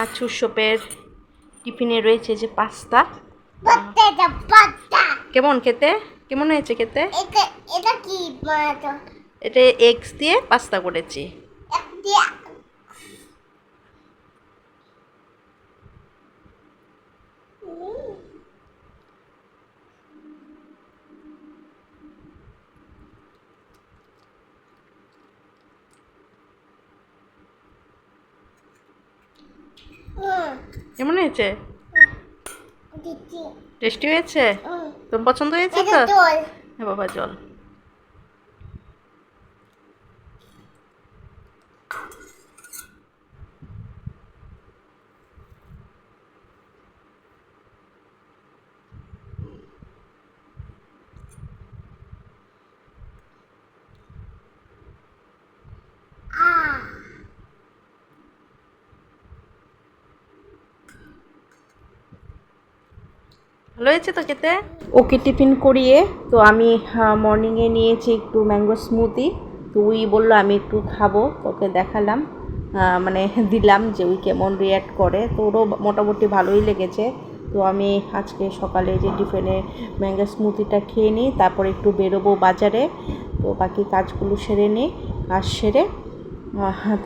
আচ্ছা উৎসবের টিফিনে রয়েছে যে পাস্তা। কেমন খেতে? কেমন হয়েছে খেতে? এটা এটা কি এটা এগস দিয়ে পাস্তা করেছি একটা হুম কেমন হয়েছে? টেস্টি হয়েছে? তোর তোমার পছন্দ হয়েছে তো? হ্যাঁ বাবা জল আহ ভালো হয়েছে তো খেতে? ওকে টিফিন করিয়ে, তো আমি মর্নিংয়ে নিয়েছি একটু ম্যাঙ্গো স্মুদি তো উই বলল, আমি একটু খাব। তোকে দেখালাম মানে দিলাম যে উই কেমন রিয়াক্ট করে। তো ওরও মোটামুটি ভালোই লেগেছে। তো আমি আজকে সকালে যে টিফিনে ম্যাঙ্গো স্মুদিটা খেয়ে নিই, তারপর একটু বেরোবো বাজারে। তো বাকি কাজগুলো সেরে নিই, কাজ সেরে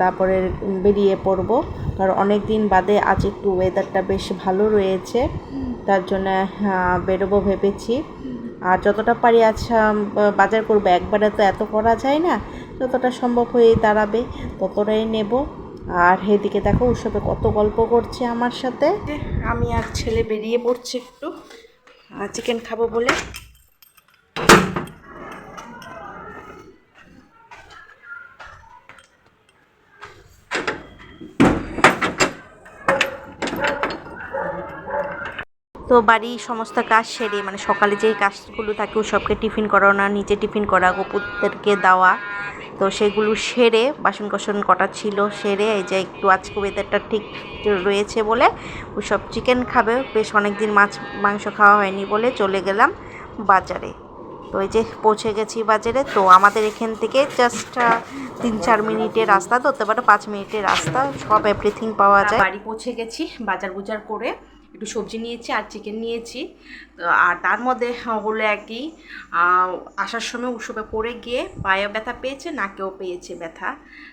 তারপরে বেরিয়ে পড়ব। কারণ অনেক দিন বাদে আজ একটু ওয়েদারটা বেশ ভালো রয়েছে। তার জন্য বেরোবো ভেবেছি। আর যতটা পারি আজ বাজার করব, একবারে তো এত করা যায় না, যতটা সম্ভব হয়ে দাঁড়াবে, ততটাই নেব। আর এদিকে দেখো, উৎসবে কত গল্প করছে আমার সাথে। আমি আর ছেলে বেরিয়ে পড়ছি একটু চিকেন খাব বলে। তো বাড়ির সমস্ত কাজ সেরে মানে সকালে যেই কাজগুলো থাকে সবকে টিফিন করানো নিজে টিফিন করা, গোপুরদেরকে দেওয়া। তো সেগুলো সেরে বাসন কোসন কটা ছিল সেরে, এই যে একটু আজকে ওয়েদারটা ঠিক রয়েছে বলে ওসব চিকেন খাবে। বেশ অনেক দিন মাছ, মাংস খাওয়া হয়নি বলে চলে গেলাম বাজারে। তো এই যে পৌঁছে গেছি বাজারে, তো আমাদের এখান থেকে জাস্ট তিন চার মিনিটের রাস্তা ধরতে পারো পাঁচ মিনিটের রাস্তা, সব এভরিথিং পাওয়া যায়। বাড়ি পৌঁছে গেছি বাজার বুজার করে, একটু সবজি নিয়েছি আর চিকেন নিয়েছি। আর তার মধ্যে হলো একই আসার সময় উৎসবে পড়ে গিয়ে পায়ে ব্যথা পেয়েছে, নাকেও পেয়েছে ব্যথা।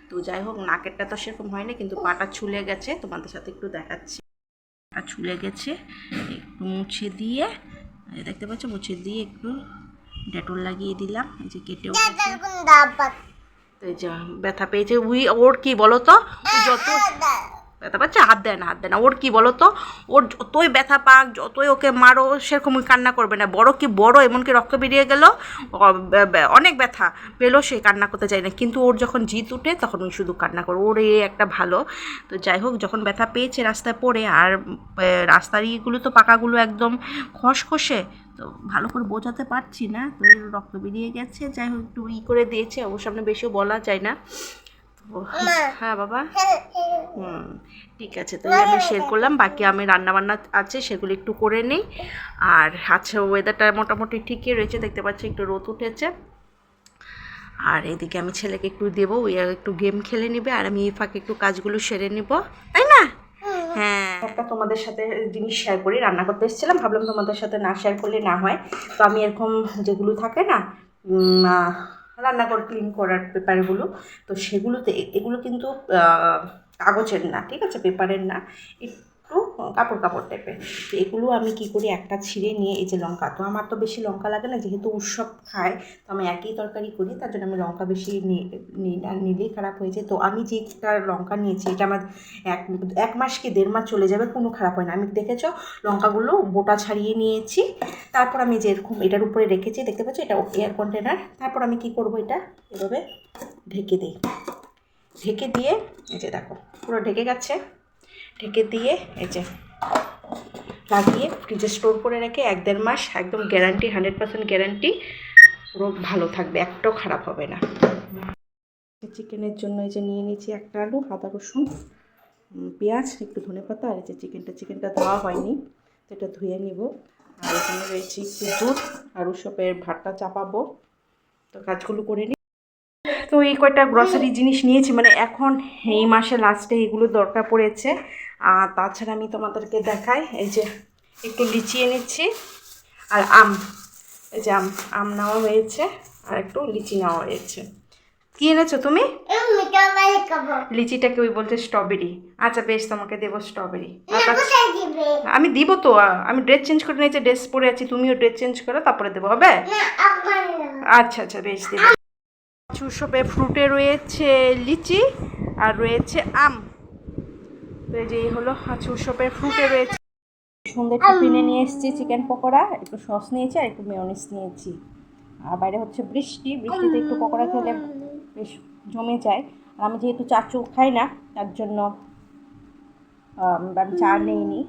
তো যাই হোক, নাকেরটা তো সেরকম হয় না কিন্তু পাটা ছুলে গেছে, তোমাদের সাথে একটু দেখাচ্ছি। পা ছুলে গেছে, একটু মুছে দিয়ে দেখতে পাচ্ছ, মুছে দিয়ে একটু ডেটল লাগিয়ে দিলাম এই যে কেটে উঠেছে তো এই যে ব্যথা পেয়েছে। উই ওর কি বলো তো যত ব্যথা পাচ্ছে, হাত দেয় না, হাত দেয় না। ওর কি বলো তো ওর যতই ব্যথা পাক, যতই ওকে মারো, সেরকম কান্না করবে না। বড় কি বড়, এমনকি রক্ত বেরিয়ে গেল অনেক ব্যথা পেলেও সে কান্না করতে চায় না। কিন্তু ওর যখন জিত উঠে, তখন ওই শুধু কান্না করে। ওর এই একটা ভালো। তো যাই হোক, যখন ব্যথা পেয়েছে রাস্তায় পড়ে, আর রাস্তার ইয়েগুলো তো পাকাগুলো একদম খসখসে, তো ভালো করে বোঝাতে পারছি না। তো রক্ত বেরিয়ে গেছে। যাই হোক, একটু ই করে দিয়েছে। ওর সামনে বেশিও বলা যায় না। হ্যাঁ বাবা। হুম ঠিক আছে তো আমি শেয়ার করলাম। বাকি আমি রান্না বান্না আছে সেগুলো একটু করে নিই। আর আচ্ছা ওয়েদারটা মোটামুটি ঠিকই রয়েছে দেখতে পাচ্ছি একটু রোদ উঠেছে। আর এদিকে আমি ছেলেকে একটু দেবো ওই একটু গেম খেলে নেবে আর আমি এই ফাঁকে একটু কাজগুলো সেরে নেব। তাই না? হ্যাঁ। একটা তোমাদের সাথে জিনিস শেয়ার করি রান্না করতে এসেছিলাম ভাবলাম তোমাদের সাথে না শেয়ার করলে না হয়। তো আমি এরকম যেগুলো থাকে না রান্নাঘর ক্লিন করার পেপারগুলো তো সেগুলোতে এগুলো কিন্তু কাগজের না ঠিক আছে? পেপারের না। কাপড় কাপড় টাইপের। তো এগুলো আমি কি করি, একটা ছিঁড়ে নিয়ে, এই যে লঙ্কা, তো আমার তো বেশি লঙ্কা লাগে না, যেহেতু উৎসব খায়, তো আমি একই তরকারি করি, তার জন্য আমি লঙ্কা বেশি নিলেই খারাপ হয়েছে তো আমি যেটা লঙ্কা নিয়েছি, এটা আমার এক এক মাস কি দেড় মাস চলে যাবে, কোনো খারাপ হয় না। আমি দেখেছ, লঙ্কাগুলো বোটা ছাড়িয়ে নিয়েছি, তারপর আমি যেরকম এটার উপরে রেখেছি, দেখতে পাচ্ছ? এটা এয়ার কন্টেনার তারপর আমি কি করব এটা? এভাবে ঢেকে দিই। ঢেকে দিয়ে, এই যে দেখো, পুরো ঢেকে গেছে। ঢেকে দিয়ে এই যে লাগিয়ে ফ্রিজে স্টোর করে রেখে এক দেড় মাস একদম গ্যারান্টি হান্ড্রেড পার্সেন্ট গ্যারান্টি পুরো ভালো থাকবে, একটাও খারাপ হবে না। চিকেনের জন্য এই যে নিয়ে নিয়েছি একটা আলু, আদা, রসুন পেঁয়াজ, একটু ধনে পাতা, আর এই যে চিকেনটা চিকেনটা ধোয়া হয়নি, তো এটা ধুয়ে নিব। আর এখানে রয়েছে একটু দুধ, আর ওসবের ভাতটা চাপাবো। তো কাজগুলো করে নিই তো এই কয়টা গ্রসারি জিনিস নিয়েছি মানে এখন এই মাসে লাস্টে এগুলো দরকার পড়েছে। আর তাছাড়া আমি তোমাদেরকে দেখাই এই যে একটু লিচি এনেছি আর আম। এই যে আম আম নেওয়া হয়েছে আর একটু লিচি নেওয়া হয়েছে। কি এনেছো তুমি? লিচিটাকে ওই বলছে স্ট্রবেরি আচ্ছা বেশ তোমাকে দেবো স্ট্রবেরি আমি দিব তো আমি ড্রেস চেঞ্জ করে নিয়েছি ড্রেস পরে আছি তুমিও ড্রেস চেঞ্জ করো তারপরে দেবো হবে? আচ্ছা আচ্ছা বেশ দেবো। চুষপে ফ্রুটে রয়েছে লিচি আর রয়েছে আম। তো এই যে এই হলো চুষপের ফ্রুটে রয়েছে। সুন্দর টিফিনে নিয়ে এসেছি চিকেন পকোড়া একটু সস নিয়েছি আর একটু মেয়নিস নিয়েছি। আর বাইরে হচ্ছে বৃষ্টি বৃষ্টিতে একটু পকোড়া খেলে বেশ জমে যায়। আর আমি যেহেতু চাচু খাই না তার জন্য আম, আমি চা নিইনি।